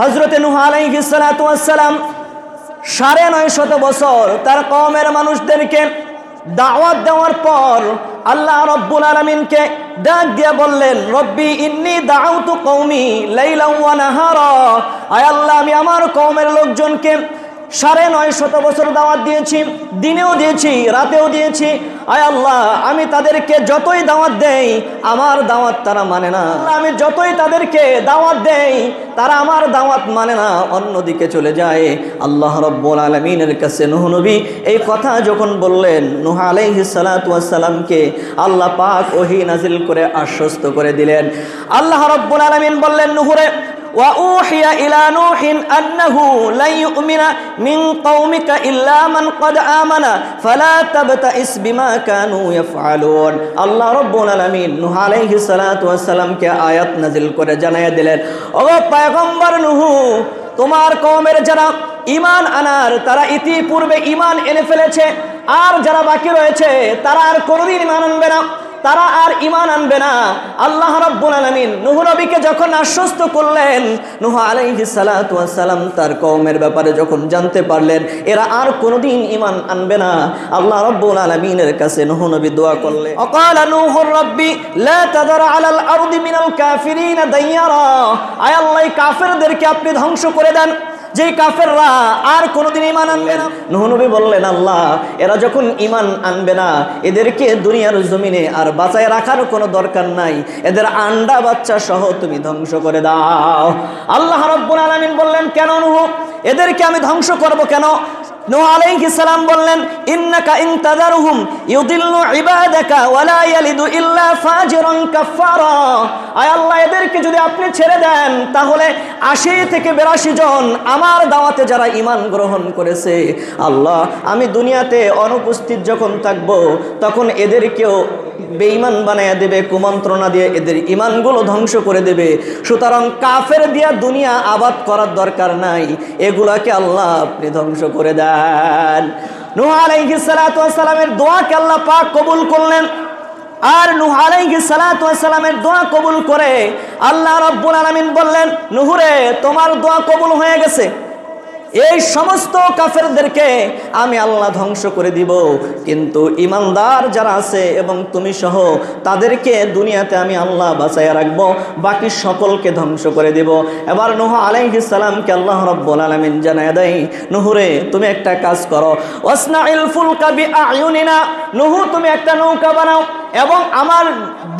হজরতে নুহ আলাইহিসালাম সাড়ে নয় শত বছর তার কমের মানুষদেরকে দাওয়াত দেওয়ার পর আল্লাহ রব্বুল আলমিনকে ডাক দিয়ে বললেন, রব্বি ইন্নি দাউতু কৌমি লাইলা আয় আল্লাহ, আমি আমার কওমের লোকজনকে সাড়ে নয় শত বছর দাওয়াত দিয়েছি, দিনেও দিয়েছি, রাতেও দিয়েছি। আয় আল্লাহ, আমি তাদেরকে যতই দাওয়াত দেই, আমার দাওয়াত তারা মানে না। আমি যতই তাদেরকে দাওয়াত দেই, তারা আমার দাওয়াত মানে না। অন্যদিকে চলে যায়, আল্লাহ রব্বুল আলমিনের কাছে নুহ নবী এই কথা যখন বললেন, নুহ আলাইহি সালাতামকে আল্লাহ পাক ওহি নাজিল করে আশ্বস্ত করে দিলেন। আল্লাহ রব্বুল আলমিন বললেন নুহুরে وأوحي إلى نوح أنه لن يؤمن من قومك إلا من قد آمن فلا تبتئس بما كانوا يفعلون আল্লাহ রব্বুল আলামিন নূহ আলাইহিস সালাতু ওয়াস সালামকে আয়াত নাজিল করে জানাইয়া দিলেন ও পয়গম্বর নূহ তোমার কওমের যারা ঈমান আনার তারা ইতিপূর্বে ঈমান এনে ফেলেছে আর যারা বাকি রয়েছে তারা আর কোনোদিন ঈমান আনবে না তারা আর ইমান আনবে না। আল্লাহ রাব্বুল আলামিন নূহ নবীকে যখন আশ্বস্ত করলেন, নূহ ওয়াস সালাম তার কওমের ব্যাপারে যখন জানতে পারলেন, এরা আর কোনোদিন ইমান আনবে না। আল্লাহ রাব্বুল আলামিনের কাছে নূহ নবী দোয়া করলেন, অকালা নূহুর রাব্বি, লা তাদার আলাল আরদি মিনাল কাফিরিন দাইয়ারা। আয় আল্লাহ কাফেরদেরকে আপনি ধ্বংস করে দেন। যে কাফেররা আর কোনোদিন ইমান আনবে না। নহনবী বললেন, আল্লাহ, এরা যখন ইমান আনবে না, এদেরকে দুনিয়ার জমিনে আর বাঁচায় রাখার কোনো দরকার নাই। এদের আন্ডা বাচ্চা সহ তুমি ধ্বংস করে দাও। আল্লাহ রব্বুল আলমিন বললেন, কেন অনুভব এদেরকে আমি ধ্বংস করব কেন? নূহ আলাইহিস সালাম বললেন, ইন্নাকা ইন তাদারহুম ইউদিল্লু ইবাদাকা ওয়ালা ইয়ালিদু ইল্লা ফাজিরান কাফারা আয় আল্লাহ, এদেরকে যদি আপনি ছেড়ে দেন, তাহলে আশি থেকে বেরাশি জন আমার দাওয়াতে যারা ইমান গ্রহণ করেছে, আল্লাহ, আমি দুনিয়াতে অনুপস্থিত যখন থাকব, তখন এদেরকেও বেঈমান বানায় দেবে, কুমন্ত্রণা দিয়ে এদের ইমানগুলো ধ্বংস করে দেবে। সুতরাং কাফের দিয়া দুনিয়া আবাদ করার দরকার নাই, এগুলাকে আল্লাহ আপনি ধ্বংস করে দেন। নুহ আলাইহিস সালাতু ওয়াস সালামের দোয়াকে আল্লাহ পাক কবুল করলেন। আর নুহ আলাইহিস সালাতু ওয়াস দোয়া কবুল করে আল্লাহ রাব্বুল আলামিন বললেন, নুহুরে, তোমার দোয়া কবুল হয়ে গেছে। এই সমস্ত কাফেরদেরকে আমি আল্লাহ ধ্বংস করে দিব। কিন্তু ইমানদার যারা আছে এবং তুমি সহ, তাদেরকে দুনিয়াতে আমি আল্লাহ বাঁচাইয়া রাখব, বাকি সকলকে ধ্বংস করে দিব। এবার নুহ আলাইহিস সালামকে আল্লাহ রব্বুল আলামিন জানায় দেয়, নুহুরে, তুমি একটা কাজ করো। ওয়াসনাইল ফুলকা বিআয়ুনিনা নুহু, তুমি একটা নৌকা বানাও এবং আমার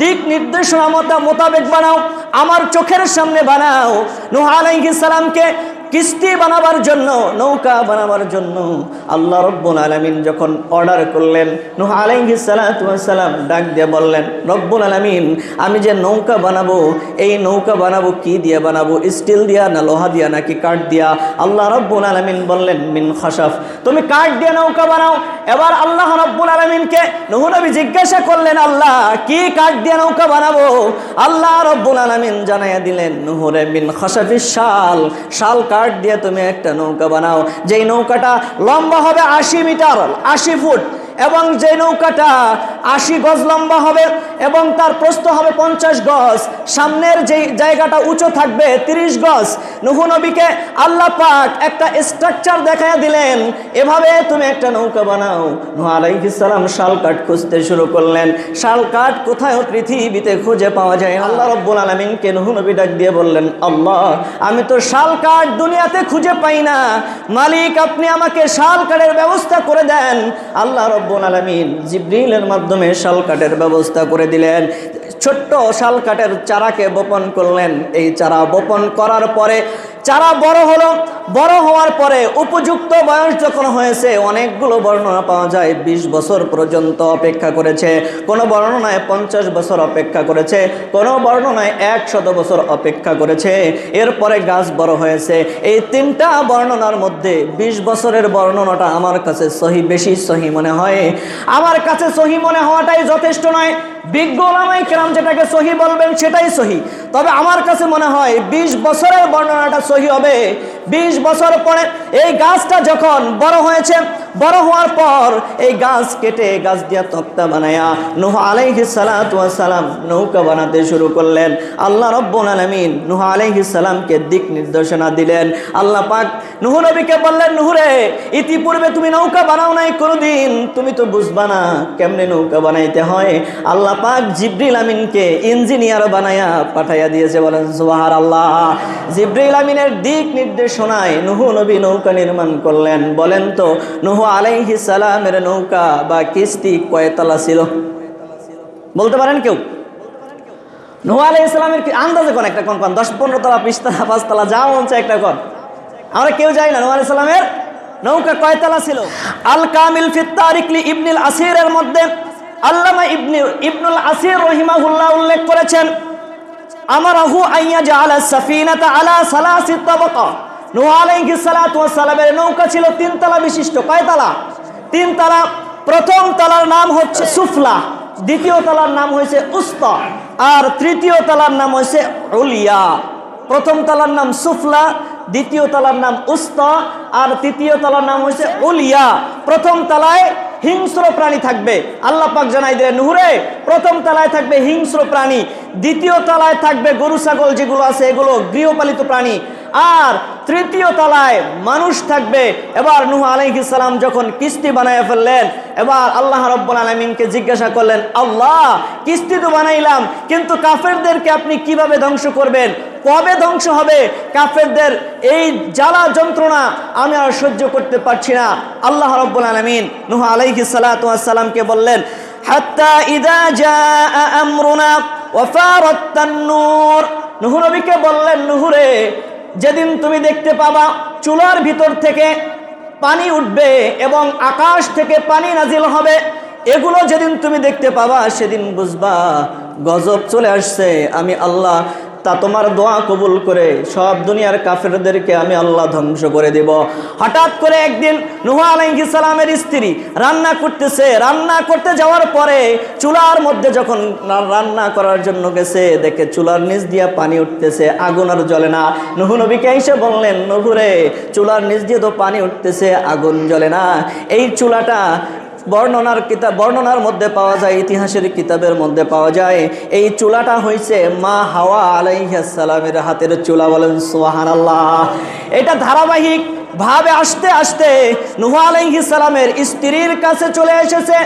দিক নির্দেশনা মতো মোতাবেক বানাও, আমার চোখের সামনে বানাও। নুহ আলাইহিস সালামকে কিস্তি বানাবার জন্য, নৌকা বানাবার জন্য আল্লাহ রব্বুল আলমিন যখন অর্ডার করলেন, নুহ আলাইহি সালাম ডাক দিয়ে বললেন, রব্বুল আলমিন, আমি যে নৌকা বানাবো, এই নৌকা বানাবো কি দিয়ে বানাবো? স্টিল দিয়া না লোহা দিয়া নাকি কাঠ দিয়া? আল্লাহ রব্বুল আলমিন বললেন, মিন খাসাফ তুমি কাঠ দিয়ে নৌকা বানাও। এবার আল্লাহ রব্বুল আলমিনকে নুহ নবী জিজ্ঞাসা করলেন, আল্লাহ, কি কাঠ দিয়ে নৌকা বানাবো? আল্লাহ রব্বুল আলমিন জানাইয়া দিলেন নুহুরে মিন খাসাফি শাল। শাল কাঠ দিয়ে তুমি একটা নৌকা বানাও। যেই নৌকাটা লম্বা হবে আশি মিটার আশি ফুট এবং যে নৌকাটা আশি গজ লম্বা হবে এবং তার প্রস্থ হবে পঞ্চাশ গজ, সামনের যে জায়গাটা উঁচু থাকবে তিরিশ গজ, নুহু নবীকে আল্লাহ পাক একটা স্ট্রাকচার দেখায় দিলেন। এভাবে তুমি একটা নৌকা বানাও। নুহ আলাইহিসালাম শাল কাঠ খুঁজতে শুরু করলেন। শাল কাঠ কোথায় পৃথিবীতে খুঁজে পাওয়া যায়? আল্লাহ রব্বুল আলমিনকে নুহু নবী ডাক দিয়ে বললেন, আল্লাহ, আমি তো শাল কাঠ দুনিয়াতে খুঁজে পাই না। মালিক, আপনি আমাকে শাল কাঠের ব্যবস্থা করে দেন। আল্লাহ রব্বুল আলমিন জিব্রিলের মাধ্যমে শাল কাঠের ব্যবস্থা করে দিলেন। ছোট্ট শাল কাঠের চারাকে বপন করলেন। এই চারা বপন করার পরে চারা বড় হলো। বড় হওয়ার পরে উপযুক্ত বয়স যখন হয়েছে, অনেকগুলো বর্ণনা পাওয়া যায়। ২০ বছর পর্যন্ত অপেক্ষা করেছে। কোনো বর্ণনায় পঞ্চাশ বছর অপেক্ষা করেছে। কোনো বর্ণনায় একশত বছর অপেক্ষা করেছে। এরপরে গাছ বড় হয়েছে। এই তিনটা বর্ণনার মধ্যে ২০ বছরের বর্ণনাটা আমার কাছে সহি, বেশি সহি মনে হয়। আমার কাছে সহি মনে হওয়াটাই যথেষ্ট নয়। বিজ্ঞ কেরাম যেটাকে সহি বলবেন সেটাই সহি। তবে আমার কাছে মনে হয় ২০ বছরের বর্ণনাটা সহি হবে। ২০ বছর পরে এই গাছটা যখন বড় হয়েছে বড় হওয়ার পর এই গাছ কেটে গাছ দিয়া তক্তা বানায়া নুহ ওয়াস সালাম নৌকা বানাতে শুরু করলেন। আল্লাহ রব্বুল আলামিন নুহ আলাইহিস সালামকে দিক নির্দেশনা দিলেন। আল্লাহ পাক নুহ নবীকে বললেন নুহরে ইতিপূর্বে তুমি নৌকা বানাও নাই কোনোদিন। তুমি তো বুঝবা না কেমনে নৌকা বানাইতে হয়। আল্লাহ পাক জিব্রিল আমিনকে ইঞ্জিনিয়ার বানায়া পাঠাইয়া দিয়েছে বলেন সুবাহার আল্লাহ জিব্রিল আমিনের দিক নির্দেশনায় নুহ নবী নৌকা নির্মাণ করলেন। বলেন তো, নুহ আলাইহি সালামের নৌকা বা কিস্তি কয়তলা ছিল? বলতে পারেন কেউ? নুহ আলাই ইসলামের কি আন্দাজে কোন একটা কোন কোন? দশ, পনেরো তলা, বিশ তলা, পাঁচ তলা, যা বলছে একটা কোন। আমরা কেউ যাই না, নুহ আলাই ইসলামের নৌকা কয়তলা ছিল? আল কামিল ফিত্তারিকলি ইবনুল আসিরের মধ্যে আল্লামা ইবনি ইবনুল আসির রহিমাহুল্লাহ উল্লেখ করেছেন, আমারাহু আইয়া জাআলা সাফিনাতা আলা সালাসি তাবাকা। নূহ আলাইহিস সালাতু ওয়াস সালামের নৌকা ছিল তিন তলা বিশিষ্ট। কয় তলা? তিন তলা প্রথম তলার নাম হচ্ছে সুফলা, দ্বিতীয় তলার নাম হয়েছে উস্তা, আর তৃতীয় তলার নাম হয়েছে উলিয়া। প্রথম তলার নাম সুফলা, দ্বিতীয় তলার নাম উস্তা, আর তৃতীয় তলার নাম হয়েছে উলিয়া। প্রথম তলায় হিংস্র প্রাণী থাকবে। আল্লাহ পাক জানাই দিলেন, নুহুরে, প্রথম তলায় থাকবে হিংস্র প্রাণী, দ্বিতীয় তলায় থাকবে গরু, ছাগল যেগুলো আছে এগুলো গৃহপালিত প্রাণী, আর তৃতীয় তলায় মানুষ থাকবে। এবার নুহ আলাইহিস সালাম যখন কিস্তি বানায় ফেললেন, এবার আল্লাহ রব্বুল আলমিনকে জিজ্ঞাসা করলেন, আল্লাহ, কিস্তি তো বানাইলাম, কিন্তু কাফেরদেরকে আপনি কীভাবে ধ্বংস করবেন? কবে ধ্বংস হবে? কাফেরদের এই জ্বালা যন্ত্রণা আমি আর সহ্য করতে পারছি না। আল্লাহ রব্বুল আলমিন নুহ আলাইহিস সালামকে বললেন, হাত্তা ইদা জা আমরুনা ওয়াফারাত তান্নুর। নুহ নবীকে বললেন, নুহুরে যেদিন তুমি দেখতে পাবা চুলার ভিতর থেকে পানি উঠবে এবং আকাশ থেকে পানি নাজিল হবে, এগুলো যেদিন তুমি দেখতে পাবা সেদিন বুঝবা, গজব চলে আসছে। আমি আল্লাহ তা তোমার দোয়া কবুল করে সব দুনিয়ার কাফেরদেরকে আমি আল্লাহ ধ্বংস করে দেব। হঠাৎ করে একদিন নুহা আলাইহিস সালামের স্ত্রী রান্না করতেছে। রান্না করতে যাওয়ার পরে চুলার মধ্যে যখন রান্না করার জন্য গেছে, দেখে চুলার নিচ দিয়ে পানি উঠতেছে, আগুন আর জ্বলে না। নুহু নবীকে এসে বললেন নহুরে চুলার নিচ দিয়ে তো পানি উঠতেছে, আগুন জ্বলে না। এই চুলাটা বর্ণনার কিতাব বর্ণনার মধ্যে পাওয়া যায়, ইতিহাসের কিতাবের মধ্যে পাওয়া যায়। এই চুলাটা হয়েছে মা হাওয়া আলাইহাসালামের হাতের চুলা বলেন সোহান আল্লাহ এটা ধারাবাহিক ভাবে আসতে আসতে নুহা আলাইহিসালামের স্ত্রীর কাছে চলে এসেছে।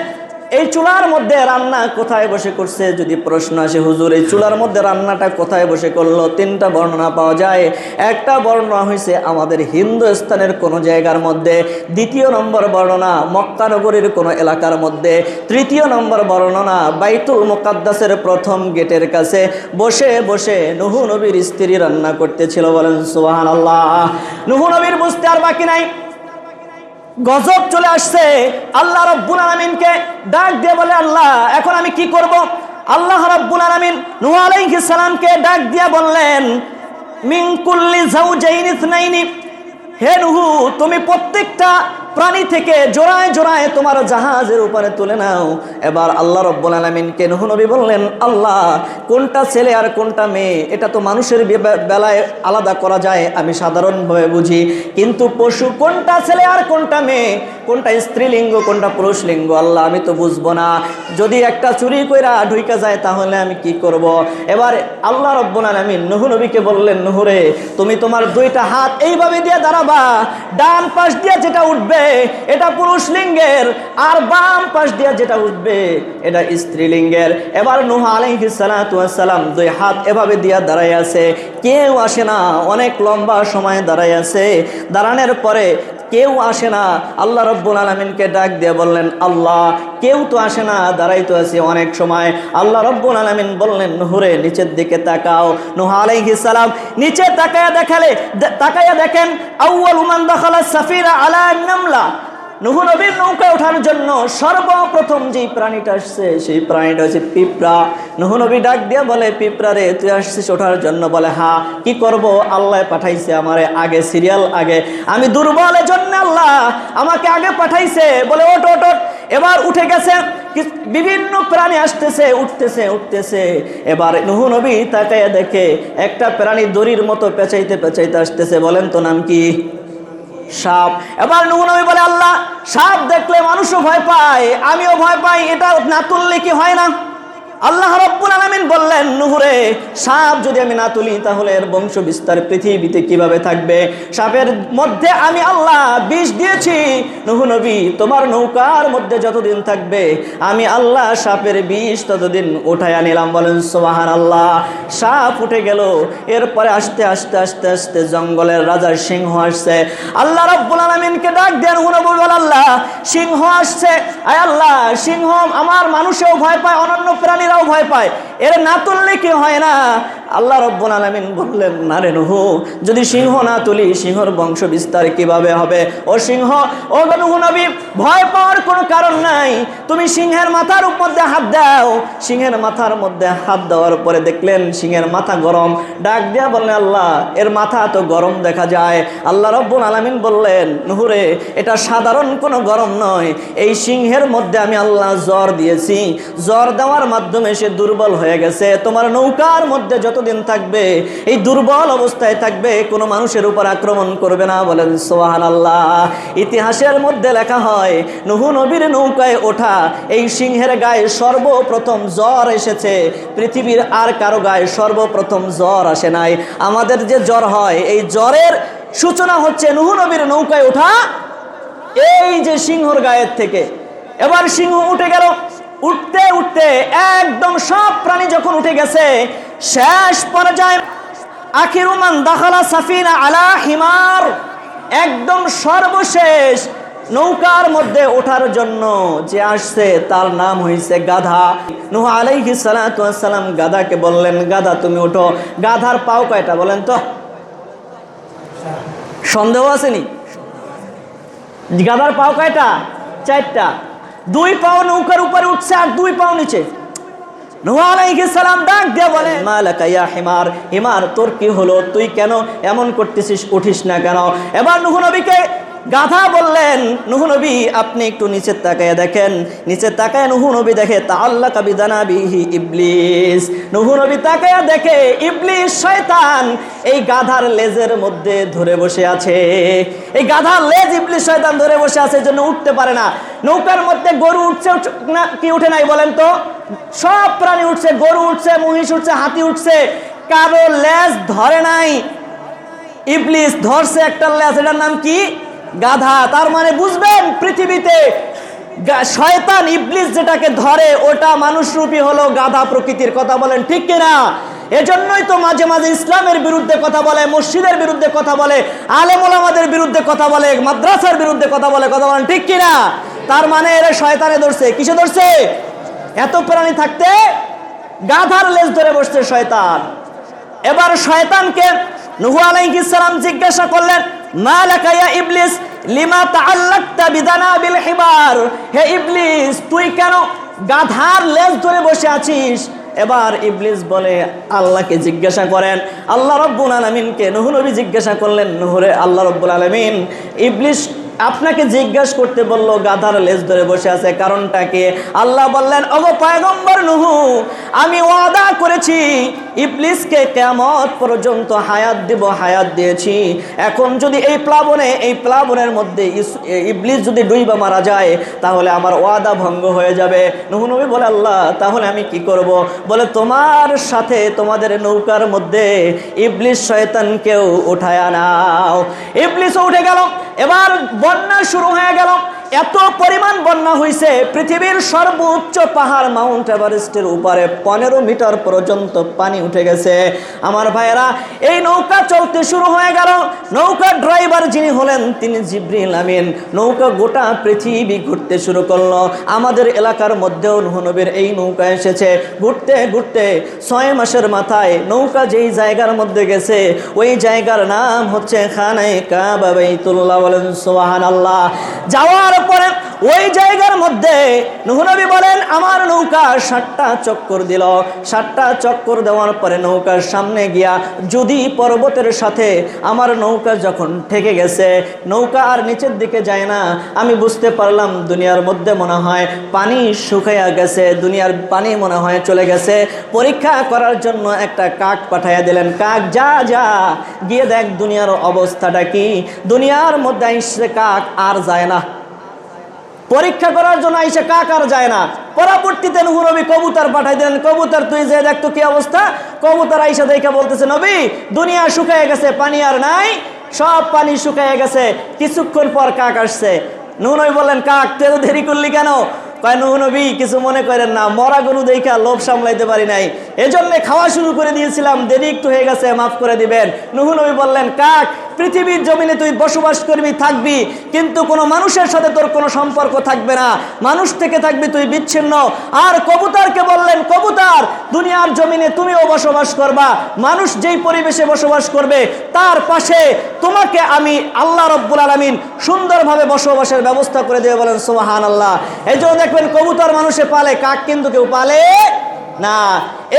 এই চুলার মধ্যে রান্না কোথায় বসে করছে, যদি প্রশ্ন আসে, হুজুর, এই চুলার মধ্যে রান্নাটা কোথায় বসে করল? তিনটা বর্ণনা পাওয়া যায়। একটা বর্ণনা হয়েছে আমাদের হিন্দুস্তানের কোনো জায়গার মধ্যে, দ্বিতীয় নম্বর বর্ণনা মক্কানগরীর কোনো এলাকার মধ্যে, তৃতীয় নম্বর বর্ণনা বাইতুল মোকাদ্দাসের প্রথম গেটের কাছে বসে বসে নুহু নবীর স্ত্রী রান্না করতেছিল বলেন সুবাহান আল্লাহ নুহু নবীর বুঝতে আর বাকি নাই। গজব চলে আসছে। আল্লাহ রব্বুল আলমিনকে ডাক দিয়ে বলে, আল্লাহ, এখন আমি কি করব? আল্লাহ রব্বুল আলমিন নুয়া আলাইহিস সালামকে ডাক দিয়ে বললেন মিঙ্কুল্লি ঝাউ ইসনাইনি। হে নুহু, তুমি প্রত্যেকটা প্রাণী থেকে জোড়ায় জোড়ায় তোমার জাহাজের উপরে তুলে নাও। এবার আল্লাহ রব্বুল আলমিনকে নুহু নবী বললেন, আল্লাহ, কোনটা ছেলে আর কোনটা মেয়ে? এটা তো মানুষের বেলায় আলাদা করা যায়, আমি সাধারণভাবে বুঝি। কিন্তু পশু কোনটা ছেলে আর কোনটা মেয়ে? কোনটা স্ত্রীলিঙ্গ, কোনটা পুরুষলিঙ্গ? আল্লাহ, আমি তো বুঝব না। যদি একটা চুরি কইরা ঢুইকা যায়, তাহলে আমি কি করব। এবার আল্লাহ রব্বুল আলমিন নুহু নবীকে বললেন নুহুরে তুমি তোমার দুইটা হাত এইভাবে দিয়ে দাঁড়াবা। ডান পাশ দিয়ে যেটা উঠবে এটা পুরুষ লিঙ্গের আর বাম পাশ দিয়া যেটা উঠবে, এটা স্ত্রী লিঙ্গের। এবার নুহা ওয়াস সালাম দুই হাত এভাবে দিয়া দাঁড়ায় আছে। কেউ আসে না, অনেক লম্বা সময় দাঁড়ায় আছে। দাঁড়ানোর পরে কেউ আসে না। আল্লাহ রব্বুল আলমিনকে ডাক দিয়ে বললেন, আল্লাহ, কেউ তো আসে না, দাঁড়াই তো আছে অনেক সময়। আল্লাহ রব্বুল আলমিন বললেন, নুহুরে, নিচের দিকে তাকাও। নুহ আলাইহি সালাম নিচে তাকায়া দেখালে তাকায়া দেখেন আউ্বাল উমান দখালা সাফিরা আলা নামলা। নুহু নবীর নৌকায় ওঠার জন্য সর্বপ্রথম যেই প্রাণীটা আসছে, সেই প্রাণীটা হচ্ছে পিঁপড়া। নুহু ডাক দিয়া বলে, পিঁপড়া রে, তুই আসছিস ওঠার জন্য? বলে হ্যাঁ কি করব? আল্লাহ পাঠাইছে আমারে আগে, সিরিয়াল আগে। আমি দুর্বলের জন্য আল্লাহ আমাকে আগে পাঠাইছে। বলে ওট ওট ওট এবার উঠে গেছে বিভিন্ন প্রাণী আসতেছে, উঠতেছে উঠতেছে। এবার নুহ নবী তাকায় দেখে একটা প্রাণী দড়ির মতো পেঁচাইতে পেঁচাইতে আসতেছে। বলেন তো নাম কি? সাপ। এবার নবী বলে, আল্লাহ, সাপ দেখলে মানুষও ভয় পায়, আমিও ভয় পাই, এটা না তুললে কি হয় না? আল্লাহ রব্বুল আলামিন বললেন, নুহুরে, সাপ যদি আমি না তুলি, তাহলে এর বংশ বিস্তার পৃথিবীতে কীভাবে থাকবে? সাপের মধ্যে আমি আল্লাহ বিষ দিয়েছি। নুহু নবী, তোমার নৌকার মধ্যে যতদিন থাকবে, আমি আল্লাহ সাপের বিষ ততদিন উঠাইয়া নিলাম। বলেন সোহান আল্লাহ সাপ উঠে গেল। এরপরে আস্তে আস্তে আস্তে আস্তে জঙ্গলের রাজার সিংহ আসছে। আল্লাহ রব্বুল আলমিনকে ডাক দেন হুনো বলবেন আল্লাহ, সিংহ আসছে। আয় আল্লাহ, সিংহ আমার মানুষেও ভয় পায়, অনন্য প্রাণীরাও ভয় পায়। এরা না তুললে কি হয় না? আল্লাহ রব্বুল আলমিন বললেন না রে নুহু, যদি সিংহ না তুলি, সিংহর বংশ বিস্তার কীভাবে হবে? ও সিংহ, ও নুহু নবী, ভয় পাওয়ার কোনো কারণ নাই। তুমি সিংহের মাথার মধ্যে হাত দাও। সিংহের মাথার মধ্যে হাত দেওয়ার পরে দেখলেন, সিংহের মাথা গরম। ডাক দিয়া বললেন, আল্লাহ, এর মাথা তো গরম দেখা যায়। আল্লাহ রব্বুল আলামিন বললেন নুহুরে এটা সাধারণ কোনো গরম নয়। এই সিংহের মধ্যে আমি আল্লাহ জ্বর দিয়েছি। জ্বর দেওয়ার মাধ্যমে সে দুর্বল হয়ে গেছে। তোমার নৌকার মধ্যে যতদিন থাকবে, এই দুর্বল অবস্থায় থাকবে, কোনো মানুষের উপর আক্রমণ করবে না বলেন সোহান আল্লাহ ইতিহাসের মধ্যে লেখা হয়, নুহু নবীর নৌকায় ওঠা, এই সিংহের গায়ে সর্বপ্রথম জ্বর এসেছে, পৃথিবীর আর কারও গায়ে সর্বপ্রথম জ্বর আসে নাই। আমাদের যে জ্বর হয়, এই জ্বরের সূচনা হচ্ছে নুহু নবীর নৌকায় ওঠা, এই যে সিংহর গায়ের থেকে। এবার সিংহ উঠে গেল, উঠতে উঠতে একদম সব প্রাণী যখন উঠে গেছে শেষ পর্যায়ে আখিরুমান দাখালা সাফিনা আলা হিমার, একদম সর্বশেষ নৌকার মধ্যে ওঠার জন্য যে আসছে, তার নাম হয়েছে গাধা। নুহ আলাইহি সালাম গাধাকে বললেন, গাধা, তুমি ওঠো। গাধার পাও কয়টা বলেন তো? সন্দেহ আসেনি গাধার পাও কয়টা? চারটা। দুই পাও নৌকার উপরে উঠছে আর দুই পাও নিচে। সালাম ডাক দিয়ে বলে হিমার হিমার তোর কি হলো? তুই কেন এমন করতেছিস? উঠিস না কেন? এবার নুহু নবীকে গাধা বললেন নবী, আপনি একটু নিচের তাকায় দেখেন। নিচের তাকায় নবী দেখে তা আল্লাহ কাবিদানা বিহি ইবলিস নবী তাকায় দেখে, ইবলিস, শয়তান, এই গাধার লেজের মধ্যে ধরে বসে আছে। এই গাধার লেজ ইবলিস, শয়তান ধরে বসে আছে জন্য উঠতে পারে না। নৌকার মধ্যে গরু উঠছে না, কি উঠে নাই বলেন তো? সব প্রাণী উঠছে, গরু উঠছে, মহিষ উঠছে, হাতি উঠছে। কারও লেজ ধরে নাই। ইবলিস ধরছে একটা লেজ, এটার নাম কি? গাধা, তার মানে বুঝবেন পৃথিবীতে শয়তান ইবলিস যেটাকে ধরে, ওটা মানুষরূপী হলো গাধা প্রকৃতির কথা বলেন, ঠিক কিনা? এজন্যই তো মাঝে মাঝে ইসলামের বিরুদ্ধে কথা বলে, মসজিদের বিরুদ্ধে কথা বলে আলেম ওলামাদের বিরুদ্ধে কথা বলে, মাদ্রাসার বিরুদ্ধে কথা বলে, কথা বলেন, ঠিক কিনা? তার মানে এরা শয়তানে ধরছে। কিসে ধরছে? এত প্রাণী থাকতে গাধার লেজ ধরে বসছে শয়তান। এবার শয়তানকে নুহু আলাইহিস সালাম জিজ্ঞাসা করলেন, মা লাকা ইয়া ইবলিস? লিমা তাআল্লাকতা বিদানাবিল হিবার হে ইবলিস, তুই কেন গাধার লেজ ধরে বসে আছিস? এবার ইবলিস বলে, আল্লাহকে জিজ্ঞাসা করেন, আল্লাহ রব্বুল আলামিনকে নুহু নবী জিজ্ঞাসা করলেন, নুহুরে আল্লাহ রব্বুল আলামিন, ইবলিস আপনাকে জিজ্ঞাসা করতে বলল, গাধার লেজ ধরে বসে আছে কারণটাকে আল্লাহ বললেন, ওগো পয়গম্বর নুহু, আমি ওয়াদা করেছি, ইবলিসকে কেমত পর্যন্ত হায়াত দিব, হায়াত দিয়েছি। এখন যদি এই প্লাবনে, এই প্লাবনের মধ্যে ইবলিস যদি ডুইবা মারা যায়, তাহলে আমার ওয়াদা ভঙ্গ হয়ে যাবে। নুহু নবী বলে, আল্লাহ, তাহলে আমি কি করব? বলে, তোমার সাথে তোমাদের নৌকার মধ্যে ইবলিস শয়তানকেও উঠায় নাও। ইবলিসও উঠে গেল। এবার বন্যা শুরু হয়ে গেল। এত পরিমাণ বন্যা হয়েছে পৃথিবীর সর্বোচ্চ পাহাড় মাউন্ট এভারেস্টের উপরে পনেরো মিটার পর্যন্ত পানি উঠে গেছে। আমার ভাইয়েরা, এই নৌকা চলতে শুরু হয়ে গেল। নৌকা ড্রাইভার যিনি হলেন, তিনি জিব্রিল আমিন। নৌকা গোটা পৃথিবী ঘুরতে শুরু করল। আমাদের এলাকার মধ্যেও নবীর এই নৌকা এসেছে। ঘুরতে ঘুরতে ছয় মাসের মাথায় নৌকা যেই জায়গার মধ্যে গেছে, ওই জায়গার নাম হচ্ছে খানায় কাবা বাইতুল্লাহ বলেন সোহান আল্লাহ যাওয়ার যাওয়ার পরে ওই জায়গার মধ্যে নুহনবী বলেন, আমার নৌকা ষাটটা চক্কর দিল। ষাটটা চক্কর দেওয়ার পরে নৌকার সামনে গিয়া যদি পর্বতের সাথে আমার নৌকা যখন ঠেকে গেছে, নৌকা আর নিচের দিকে যায় না, আমি বুঝতে পারলাম দুনিয়ার মধ্যে মনে হয় পানি শুকাইয়া গেছে, দুনিয়ার পানি মনে হয় চলে গেছে। পরীক্ষা করার জন্য একটা কাক পাঠাইয়া দিলেন, কাক, যা যা, গিয়ে দেখ দুনিয়ার অবস্থাটা কি। দুনিয়ার মধ্যে কাক আর যায় না। পরীক্ষা করার জন্য আইসে কাক আর যায় না। পরবর্তীতে নুহু নবী কবুতর পাঠাই দিলেন। কবুতর, তুই যে দেখ তো কি অবস্থা? কবুতর আইসা দেখে বলতেছে, নবী, দুনিয়া শুকায় গেছে, পানি আর নাই, সব পানি শুকায় গেছে। কিছুক্ষণ পর কাক আসছে। নুহু নবী বললেন, কাক, তুই এত দেরি করলি কেন? কয় নবী, কিছু মনে করেন না মরা গরু দেখা লোভ সামলাইতে পারি নাই। এজন্য খাওয়া শুরু করে দিয়েছিলাম, দেরি একটু হয়ে গেছে, মাফ করে দিবেন। নবী বললেন, কাক পৃথিবীর জমিনে তুই বসবাস করবি, থাকবি, কিন্তু কোনো মানুষের সাথে তোর কোনো সম্পর্ক থাকবে না। মানুষ থেকে থাকবি তুই বিচ্ছিন্ন। আর কবুতরকে বললেন, কবুতার, দুনিয়ার জমিনে তুমিও বসবাস করবা। মানুষ যেই পরিবেশে বসবাস করবে, তার পাশে তোমাকে আমি আল্লাহ রব্বুল আলমিন সুন্দরভাবে বসবাসের ব্যবস্থা করে দেবে বলেন সোহান আল্লাহ এই জন্য দেখবেন কবুতর মানুষে পালে, কাক কিন্তু কেউ পালে না,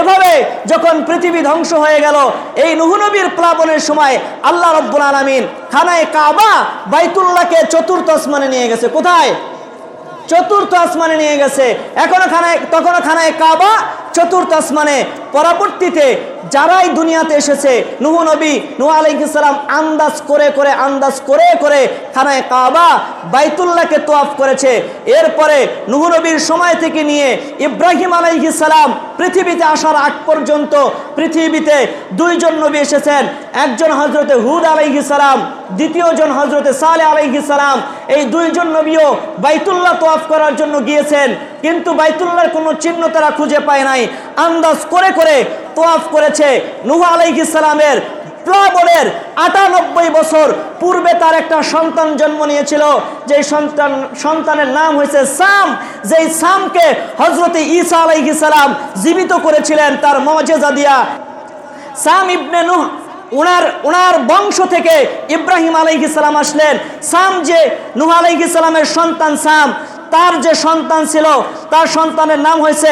এভাবে যখন পৃথিবী ধ্বংস হয়ে গেল, এই নুহনবীর প্লাবনের সময় আল্লাহ রব্বুল আলমিন খানায় কাবা বাইতুল্লাহকে চতুর্থ আসমানে নিয়ে গেছে। কোথায়? চতুর্থ আসমানে নিয়ে গেছে। এখনও খানায় তখনও খানায় কাবা চতুর্থ আসমানে। পরবর্তীতে যারাই দুনিয়াতে এসেছে, নুহু নবী, নুহ আলাইসালাম আন্দাজ করে করে, আন্দাজ করে করে খানায় কাবা, বাইতুল্লাহকে তোয়াফ করেছে। এরপরে নুহু নবীর সময় থেকে নিয়ে ইব্রাহিম আলাইসালাম পৃথিবীতে আসার আগ পর্যন্ত পৃথিবীতে দুইজন নবী এসেছেন। একজন হজরতে হুদ আলাইসালাম দ্বিতীয়জন হজরতে সালে আলাইসালাম এই দুইজন নবীও বাইতুল্লাহ তোয়াফ করার জন্য গিয়েছেন, কিন্তু বাইতুল্লাহর কোনো চিহ্ন তারা খুঁজে পায় নাই। আন্দাজ করে করে তোয়াফ করেছে নুহ আলাইসালামের প্লাবনের আটানব্বই বছর পূর্বে তার একটা সন্তান জন্ম নিয়েছিল। যে সন্তান, সন্তানের নাম হয়েছে সাম। যেই সামকে হজরতে ঈসা আলাইহিসালাম জীবিত করেছিলেন তার মজেজা দিয়া। সাম ইবনে নুহ ওনার ওনার বংশ থেকে ইব্রাহিম আলাইহিসালাম আসলেন। সাম যে নুহ আলাইহিসালামের সন্তান, সাম, তার যে সন্তান ছিল, তার সন্তানের নাম হয়েছে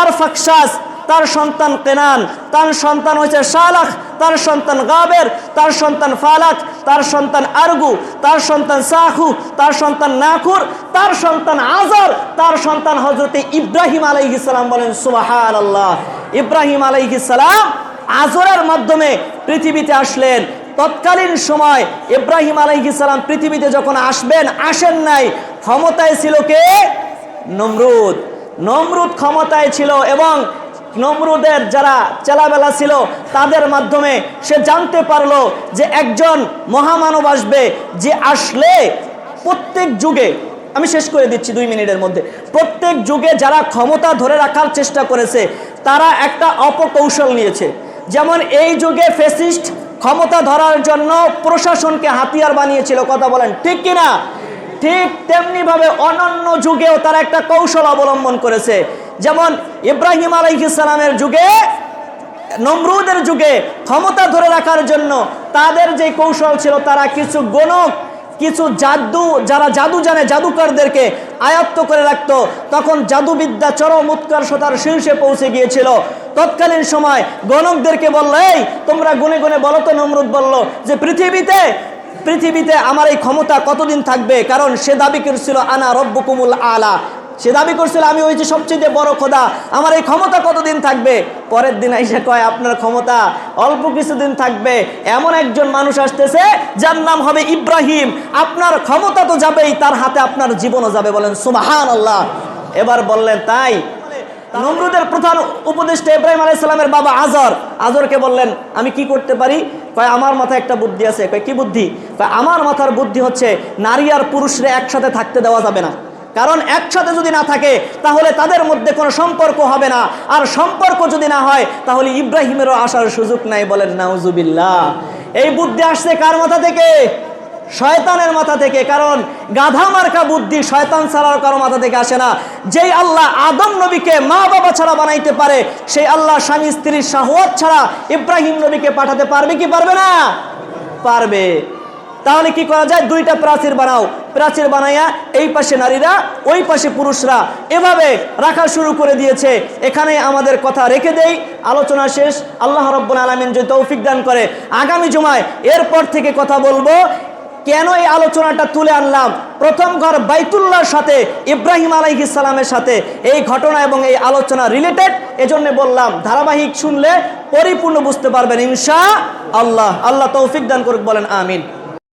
আরফাকশাস। তার সন্তান কেনান, তার সন্তান হয়েছে শালাখ তার সন্তান গাবের, তার সন্তান ফালাক, তার সন্তান আরগু, তার সন্তান সাহু তার সন্তান নাকুর তার সন্তান আজর, তার সন্তান হজরতে ইব্রাহিম আলাইহিসালাম বলেন সুবাহান আল্লাহ ইব্রাহিম আলাইহিসালাম আজরের মাধ্যমে পৃথিবীতে আসলেন। তৎকালীন সময় ইব্রাহিম আলাইহিসালাম পৃথিবীতে যখন আসবেন, আসেন নাই, ক্ষমতায় ছিল কে? নমরুদ। নমরুদ ক্ষমতায় ছিল এবং নমরুদের যারা চেলাবেলা ছিল, তাদের মাধ্যমে সে জানতে পারল যে একজন মহামানব আসবে, যে আসলে প্রত্যেক যুগে, আমি শেষ করে দিচ্ছি দুই মিনিটের মধ্যে, প্রত্যেক যুগে যারা ক্ষমতা ধরে রাখার চেষ্টা করেছে, তারা একটা অপকৌশল নিয়েছে। যেমন এই যুগে ফেসিস্ট ক্ষমতা ধরার জন্য প্রশাসনকে হাতিয়ার বানিয়েছিল, কথা বলেন, ঠিক কিনা ঠিক তেমনিভাবে অনন্য যুগেও তারা একটা কৌশল অবলম্বন করেছে। যেমন ইব্রাহিম আলাইহিসালামের যুগে, নমরুদের যুগে ক্ষমতা ধরে রাখার জন্য তাদের যে কৌশল ছিল, তারা কিছু গণক কিছু জাদু, যারা জাদু জানে জাদুকরদেরকে আয়ত্ত করে রাখত। তখন জাদুবিদ্যা চরম উৎকর্ষতার শীর্ষে পৌঁছে গিয়েছিল। তৎকালীন সময় গণকদেরকে বলল, এই, তোমরা গুনে গুনে বলো তো নমরুদ বলল যে, পৃথিবীতে পৃথিবীতে আমার এই ক্ষমতা কতদিন থাকবে? কারণ সে দাবি করেছিল, আনা রব্বকুমুল আলা। সে দাবি করছিল, আমি ওই যে সবচেয়ে বড় খোদা, আমার এই ক্ষমতা কতদিন থাকবে? পরের দিন আইসে কয়, আপনার ক্ষমতা অল্প কিছুদিন থাকবে। এমন একজন মানুষ আসতেছে, যার নাম হবে ইব্রাহিম। আপনার ক্ষমতা তো যাবেই, তার হাতে আপনার জীবনও যাবে। বলেন সুমাহান আল্লাহ এবার বললেন, তাই? নমরুদের প্রধান উপদেষ্টা ইব্রাহিম আলাইসালামের বাবা আজর আজরকে বললেন, আমি কি করতে পারি? কয়, আমার মাথায় একটা বুদ্ধি আছে। কয়, কি বুদ্ধি? কয়, আমার মাথার বুদ্ধি হচ্ছে, নারী আর পুরুষরে একসাথে থাকতে দেওয়া যাবে না। কারণ একসাথে যদি না থাকে, তাহলে তাদের মধ্যে কোনো সম্পর্ক হবে না। আর সম্পর্ক যদি না হয়, তাহলে ইব্রাহিমেরও আসার সুযোগ নাই বলেন, নাউজুবিল্লাহ। এই বুদ্ধি আসছে কার মাথা থেকে? শয়তানের মাথা থেকে। কারণ গাধা মার্কা বুদ্ধি শয়তান ছাড়ার কারও মাথা থেকে আসে না। যেই আল্লাহ আদম নবীকে মা বাবা ছাড়া বানাইতে পারে, সেই আল্লাহ স্বামী স্ত্রীর শাহওয়াত ছাড়া ইব্রাহিম নবীকে পাঠাতে পারবে কি পারবে না? পারবে। তাহলে কি করা যায়? দুইটা প্রাচীর বানাও। প্রাচীর বানাইয়া এই পাশে নারীরা, ওই পাশে পুরুষরা এভাবে রাখা শুরু করে দিয়েছে। এখানে আমাদের কথা রেখে দেই, আলোচনা শেষ। আল্লাহ রব্বুল আলমিন যদি তৌফিক দান করে, আগামী জুমায় এরপর থেকে কথা বলব, কেন এই আলোচনাটা তুলে আনলাম? প্রথম ঘর বাইতুল্লাহর সাথে, ইব্রাহিম সালামের সাথে। এই ঘটনা এবং এই আলোচনা রিলেটেড এজন্য বললাম, ধারাবাহিক শুনলে পরিপূর্ণ বুঝতে পারবেন, ইনশা আল্লাহ। আল্লাহ তৌফিক দান করুক, বলেন আমিন।